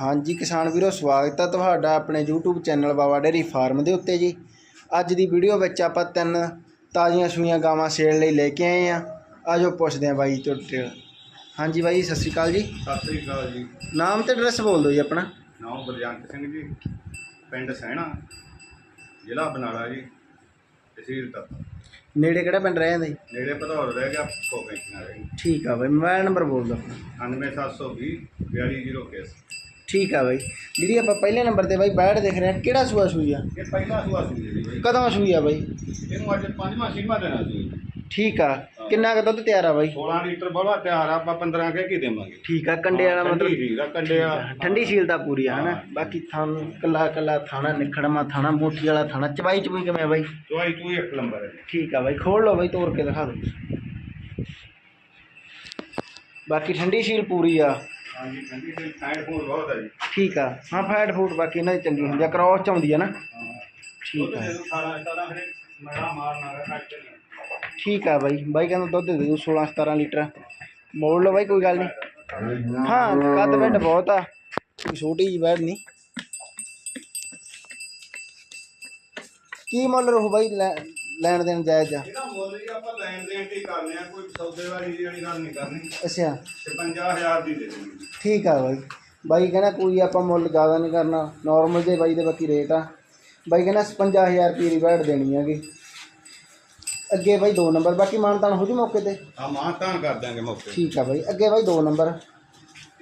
ਹਾਂਜੀ ਕਿਸਾਨ ਵੀਰੋ ਸਵਾਗਤ ਹੈ ਤੁਹਾਡਾ ਆਪਣੇ YouTube channel Baba dairy farm ਦੇ ਉੱਤੇ ਜੀ। ਅੱਜ ਦੀ ਵੀਡੀਓ ਵਿੱਚ ਆਪਾਂ ਤਿੰਨ ਤਾਜ਼ੀਆਂ ਸੂਈਆਂ ਗਾਵਾਂ ਸੇਲ ਲਈ ਲੈ ਕੇ ਆਏ ਆ। ਆਜੋ ਪੁੱਛਦੇ ਆ ਬਾਈ ਤੋਂ। ਡਿਟੇਲ ਹਾਂਜੀ ਬਾਈ ਸਤਿ ਸ਼੍ਰੀ ਅਕਾਲ ਜੀ। ਸਤਿ ਸ੍ਰੀ ਅਕਾਲ ਜੀ। ਨਾਮ ਤੇ ਐਡਰੈਸ ਬੋਲ ਦਿਓ ਜੀ ਆਪਣਾ। ਨਾਮ ਬਲਜੰਤ ਸਿੰਘ ਜੀ ਪਿੰਡ ਸਹਿਣਾ ਜ਼ਿਲ੍ਹਾ ਬਨਾਲਾ ਜੀ ਤਹਿਸੀਲ ਤੱਕ ਨੇੜੇ ਕਿਹੜਾ ਪਿੰਡ ਰਹਿ ਜਾਂਦਾ ਜੀ? ਨੇੜੇ ਭਦੌੜ ਰਹਿ ਗਿਆ ਕੋਪੇ ਕਿਨਾਰੇ। ਠੀਕ ਆ ਬਾਈ ਮੋਬਾਈਲ ਨੰਬਰ ਬੋਲ ਦਿਓ 98720 4201 ਠੀਕ ਆ ਬਾਈ। ਜਿਹੜੀ ਆਪਾਂ ਪਹਿਲੇ ਨੰਬਰ ਤੇ ਬਾਈ ਬੈਠ ਦੇਖ ਰਹੇ ਆ ਕਿਹੜਾ ਸੂਆ ਸੂਈ ਆ? ਇਹ ਪਹਿਲਾ ਸੁਆ ਸੀ ਜੀ ਬਈ। ਕਦੋਂ ਸੂਈ ਆ ਬਾਈ? ਇਹਨੂੰ ਅੱਜ ਪੰਜਵਾਂ ਛੇਵਾਂ ਦੇਣਾ ਸੀ ਠੀਕ ਆ। ਕਿੰਨਾ ਕੁ ਦੁੱਧ ਤਿਆਰ ਆ ਬਾਈ? 16 ਲੀਟਰ ਬੋਲਾ ਤਿਆਰ ਆ ਆਪਾਂ 15 ਕੇ ਕੀ ਦੇਵਾਂਗੇ। ਠੀਕ ਆ ਕੰਡੇ ਵਾਲਾ ਮਤਲਬ ਠੰਡੀ ਹੀਰਾ ਕੰਡੇ ਵਾਲਾ ਠੰਡੀ ਸ਼ੀਲਤਾ ਪੂਰੀ ਆ ਹਨਾ? ਬਾਕੀ ਥਾਂ ਕੱਲਾ ਕੱਲਾ ਥਾਣਾ ਨਿਖੜਮਾ ਥਾਣਾ ਮੋਠੀ ਵਾਲਾ ਥਾਣਾ ਚਬਾਈ ਚਬੂਈ ਕਿਵੇਂ ਆ ਬਾਈ? ਚੋਈ ਚੋਈ ਇੱਕ ਨੰਬਰ ਹੈ ਠੀਕ ਆ ਬਾਈ ਖੋਲ ਲਓ ਬਾਈ ਤੋੜ ਕੇ ਦਿਖਾ ਦਿਓ। ਬਾਕੀ ਠੰਡੀ ਸ਼ੀਲ ਪੂਰੀ ਆ। ਹਾਂਜੀ ਠੰਡੀ ਤੇ ਸਾਈਡ ਫੂਡ ਬਹੁਤ ਹੈ ਜੀ। ਠੀਕ ਆ। ਹਾਂ ਫੈਟ ਫੂਡ ਬਾਕੀ ਇਹਨਾਂ ਦੀ ਚੰਗੀ ਹੁੰਦੀ ਆ ਕ੍ਰੋਸ ਚ ਆਉਂਦੀ ਆ ਨਾ। ਹਾਂ। ਠੀਕ ਉਹ ਆ। ਤੇ 18 18 ਹਰੇ ਮੇਰਾ ਮਾਰਨਾ ਹੈ ਕੱਟ ਕੇ ਠੀਕ ਆ ਬਾਈ। ਬਾਈ ਕਹਿੰਦਾ ਦੁੱਧ ਦੇ ਦਿਓ 16 17 ਲੀਟਰ। ਮੋੜ ਲਓ ਬਾਈ ਕੋਈ ਗੱਲ ਨਹੀਂ। ਹਾਂ ਕੱਦ ਬੈਡ ਬਹੁਤ ਆ। ਕੋਈ ਛੋਟੀ ਜੀ ਬੈਡ ਨਹੀਂ। ਕੀ ਮੁੱਲ ਰਹੂ ਬਾਈ ਲੈ- ਲੈਣ ਦੇਣ ਜਾਇਜ਼ ਆ। ਇਹਦਾ ਮੁੱਲ ਜੀ ਆਪਾਂ ਲੈਣ ਦੇਣ ਦੀ ਕਰਨੇ ਆ ਕੋਈ ਸੌਦੇ ਵਾਲੀ ਵਾਲੀ ਗੱਲ ਨਹੀਂ ਕਰਨੀ। ਅੱਛਾ। 55000 ਦੀ ਦੇ ਦੇਣੀ। ਠੀਕ ਆ ਬਾਈ। ਬਾਈ ਕਹਿੰਦਾ ਕੋਈ ਆਪਾਂ ਮੁੱਲ ਜ਼ਿਆਦਾ ਨਹੀਂ ਕਰਨਾ ਨਾਰਮਲ ਜੇ ਬਾਈ ਦੇ ਬਾਕੀ ਰੇਟ ਆ। ਬਾਈ ਕਹਿੰਦਾ 55000 ਰੁਪਏ ਦੀ ਬੈਡ ਦੇਣੀ ਹੈਗੀ। ਅੱਗੇ ਬਾਈ ਦੋ ਨੰਬਰ ਬਾਕੀ ਮਾਨਤਾਨ ਹੋ ਜੂ ਮੌਕੇ ਤੇ? ਆ ਮਾਂ ਤਾਂ ਕਰ ਦਾਂਗੇ ਮੌਕੇ ਠੀਕ ਆ ਬਾਈ। ਅੱਗੇ ਬਾਈ ਦੋ ਨੰਬਰ।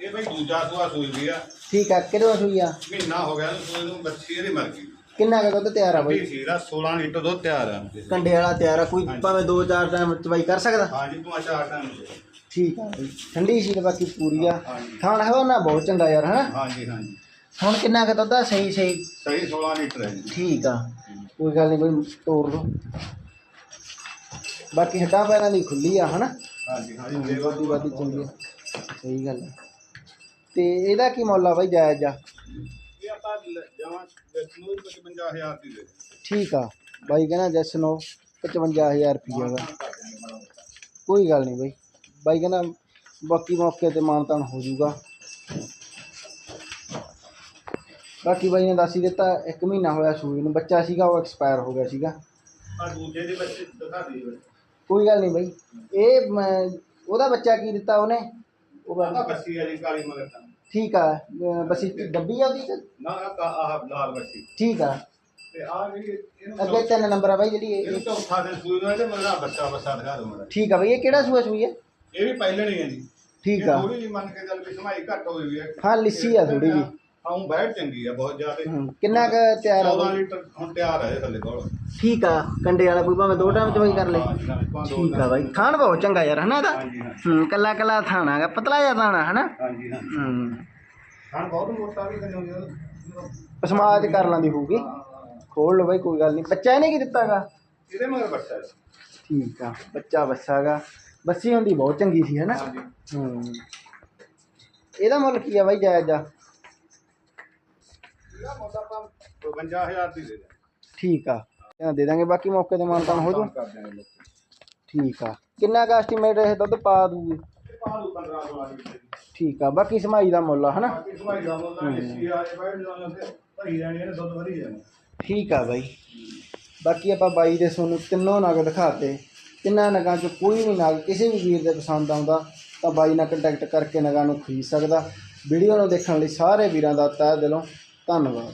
ਇਹ ਬਈ ਦੂਜਾ ਸੁਆ ਸੂਈ ਵੀ ਆ। ਠੀਕ ਆ ਕਿਹੜੇ ਸੂਈ ਆ? ਮਹੀਨਾ ਹੋ ਗਿਆ ਸੂਈ ਨੂੰ ਬੱਚੀ ਇਹਦੀ ਮਰ ਗਈ। ਕਿੰਨਾ ਕੁ ਦੁੱਧ ਤਿਆਰ ਆ ਬਾਈ? ਸੀਰਾ 16 ਲੀਟਰ ਦੁੱਧ ਤਿਆਰ ਆ। ਕੰਡੇ ਵਾਲਾ ਤਿਆਰ ਆ ਕੋਈ ਭਾਵੇਂ ਦੋ ਚਾਰ ਟਾਈਮ ਚ ਬਾਈ ਕਰ ਸਕਦਾ? ਹਾਂਜੀ ਤੂੰ ਅੱਛਾ ਆ ਟਾਈਮ ਠੀਕ ਆ ਬਾਈ। ਠੰਡੀ ਸ਼ੀਲ ਬਾਕੀ ਪੂਰੀ ਆ। ਹਾਂਜੀ। ਥਾਣ ਹੈ ਉਹ ਨਾ ਬਹੁਤ ਚੰਗਾ ਯਾਰ ਹਨਾ? ਹਾਂਜੀ ਹਾਂਜੀ। ਹੁਣ ਕਿੰਨਾ ਕੁ ਦੁੱਧ ਆ? ਸਹੀ ਸਹੀ? ਸਹੀ 16 ਲੀਟਰ ਹੈ ਜੀ। ਠੀਕ ਆ। ਕੋਈ ਗੱਲ ਨਹੀਂ ਬਾਈ ਤੋੜ ਲਓ ਬਾਕੀ ਹੱਡਾਂ ਪੈਰਾਂ ਦੀ ਖੁੱਲੀ ਆ ਹਨਾ? ਹਾਂਜੀ ਹਾਂਜੀ। ਲੇਵਾ ਵਾਦੀ ਚੰਗੀ ਆ। ਸਹੀ ਗੱਲ ਹੈ ਤੇ ਇਹਦਾ ਕੀ ਮੁੱਲ ਆ ਬਾਈ ਜਾਇਜ਼ ਆ? ਇਹ ਆਪਾਂ ਜਮਾਂ ਨੂੰ 55000 ਦੀ ਦੇ। ਠੀਕ ਆ। ਬਾਈ ਕਹਿੰਦਾ ਜੈਸ ਨੋ 55000 ਰੁਪਈਆ ਦਾ ਕੋਈ ਗੱਲ ਨਹੀਂ ਬਾਈ। ਬਾਈ ਕਹਿੰਦਾ ਬਾਕੀ ਮੌਕੇ ਤੇ ਮਾਨਤਾਨ ਹੋ ਜਾਊਗਾ। ਬਾਕੀ ਬਾਈ ਨੇ ਦੱਸ ਹੀ ਦਿੱਤਾ ਇੱਕ ਮਹੀਨਾ ਹੋਇਆ ਸੂਈ ਨੂੰ। ਬੱਚਾ ਸੀਗਾ ਉਹ ਐਕਸਪਾਇਰ ਹੋ ਗਿਆ ਸੀਗਾ। ਆ ਦੂਜੇ ਦੇ ਬੱਚੇ ਦਿਖਾ ਦੀ ਕੋਈ ਗੱਲ ਨਹੀਂ ਬਾਈ। ਇਹ ਮ- ਉਹਦਾ ਬੱਚਾ ਕੀ ਦਿੱਤਾ ਉਹਨੇ? ਉਹ ਬਾਈ- ਬੱਸੀ ਆ ਕਾਲੀ ਮਗਰ ਤਾਂ ਠੀਕ ਆ ਅਹ ਬਸ ਡੱਬੀ ਆ ਉਹਦੀ ਨਾ ਨਾ ਆਹ ਲਾਲ ਠੀਕ ਆ। ਤੇ ਆ ਜਿਹੜੀ ਇਹਨੂੰ ਅੱਗੇ ਤਿੰਨ ਨੰਬਰ ਆ ਬਾਈ ਜਿਹੜੀ ਇਹ- ਇਹਨੂੰ ਚੌਥਾ ਦਿਨ ਸੂਈ ਨੂੰ ਇਹਦੇ ਮਗਰ ਆਹ ਬੱਚਾ ਬੱਚਾ ਦਿਖਾ ਦੋ ਮੇਰਾ ਠੀਕ ਆ ਬਾਈ ਇਹ ਕਿਹੜਾ ਸੂਆ ਸੂਈ ਹੈ ਇਹ ਵੀ ਪਹਿਲੇ ਨਹੀਂ ਹੈ ਜੀ। ਠੀਕ ਆ। ਥੋੜੀ ਜਿਹੀ ਮੰਨ ਕੇ ਚੱਲ ਵੀ ਸਮਾਈ ਘੱਟ ਹੋਈ ਹੈ ਹਾਂ ਲਿੱਸੀ ਆ ਥੋੜੀ ਜੀ ਆਉਂ ਬੈਠ ਚੰਗੀ ਆ ਬਹੁਤ ਜ਼ਿਆਦਾ। ਹੂੰ, ਕਿੰਨਾ ਕੁ ਤਿਆਰ ਆ 14 ਬਾਈ? ਲੀਟਰ ਹੁਣ ਤਿਆਰ ਹੈ ਥੱਲੇ ਕੋਲ। ਠੀਕ ਆ ਕੰਡੇ ਵਾਲਾ ਕੋਈ ਭਾਵੇਂ ਦੋ ਟਾਈਮ ਚ ਬਾਈ ਕਰ ਲੈ। ਦੋ ਠੀਕ ਆ ਬਾਈ ਥਾਣ ਬਹੁਤ ਚੰਗਾ ਯਾਰ ਹਨਾ ਇਹਦਾ? ਹਾਂਜੀ ਹਾਂਜੀ। ਹੂੰ ਕੱਲਾ ਕੱਲਾ ਥਾਣਾ ਹੈਗਾ ਪਤਲਾ ਜਿਹਾ ਥਾਣਾ ਹਨਾ? ਹਾਂਜੀ ਹੂੰ। ਖਾਣ ਬਹੁਤ ਮੋਟਾ ਵੀ ਕਰਿਓ ਜੀ ਸਮਾਜ ਕਰ ਲਾਂਦੀ ਹੋਊਗੀ। ਖੋਲ ਲਓ ਬਾਈ ਕੋਈ ਗੱਲ ਨਹੀਂ। ਬੱਚਾ ਇਹਨੇ ਕੀ ਦਿੱਤਾਗਾ? ਇਹਦੇ ਮਗਰ ਬੱਚਾ ਹੈ। ਠੀਕ ਆ ਬੱਚਾ ਬੱਸਾਗਾ। ਬੱਸੀ ਹੁੰਦੀ ਬਹੁਤ ਚੰਗੀ ਸੀ ਹਨਾ? ਹਾਂਜੀ। ਹੂੰ। ਇਹਦਾ ਮੁੱਲ ਕੀ ਆ ਬਾਈ ਜਾਇਜ਼ ਆ? ਇਹਦਾ ਮੁੱਲ ਆਪਾਂ 52000 ਦੀ ਦੇ ਦੇ ਠੀਕ ਆ। ਇਹਨਾਂ ਦੇ ਦਾਂਗੇ ਬਾਕੀ ਮੌਕੇ ਤੇ ਮਾਨਤਾਨ ਹੋ ਜੂ ਕਰ ਦਿਆਂਗੇ ਲੋਕ। ਠੀਕ ਆ। ਕਿੰਨਾ ਕਾ ਐਸਟੀਮੇਟ ਇਹ ਦੁੱਧ ਪਾ ਦੂਗੀ? ਤੇ ਪਾ ਲੂ 15 16 ਲੀਟਰ ਦੀ ਠੀਕ ਆ ਬਾਕੀ ਸਮਾਈ ਦਾ ਮੁੱਲ ਆ ਹਨਾ? ਬਾਕੀ ਸਮਾਈ ਦਾ ਮੁੱਲ ਆ ਜਿੱਸੀ ਆ ਜੇ ਬੈਠ ਜਾਣਾ ਤੇ ਭਰੀ ਜਾਣੀ ਇਹਨੇ ਦੁੱਧ ਵਧੀ ਜਾਣਾ। ਠੀਕ ਆ ਬਾਈ। ਬਾਕੀ ਆਪਾਂ ਬਾਈ ਦੇ ਤੁਹਾਨੂੰ ਤਿੰਨੋਂ ਨਗ ਦਿਖਾਤੇ। ਤਿੰਨਾਂ ਨਗਾਂ ਚੋਂ ਕੋਈ ਵੀ ਨਗ ਕਿਸੇ ਵੀ ਵੀਰ ਦੇ ਪਸੰਦ ਆਉਂਦਾ ਤਾਂ ਬਾਈ ਨਾਲ ਕੰਟੈਕਟ ਕਰਕੇ ਨਗਾਂ ਨੂੰ ਖਰੀਦ ਸਕਦਾ। ਵੀਡੀਓ ਨੂੰ ਦੇਖਣ ਲਈ ਸਾਰੇ ਵੀਰਾਂ ਦਾ ਤਹਿ ਦਿਲੋਂ ਧੰਨਵਾਦ।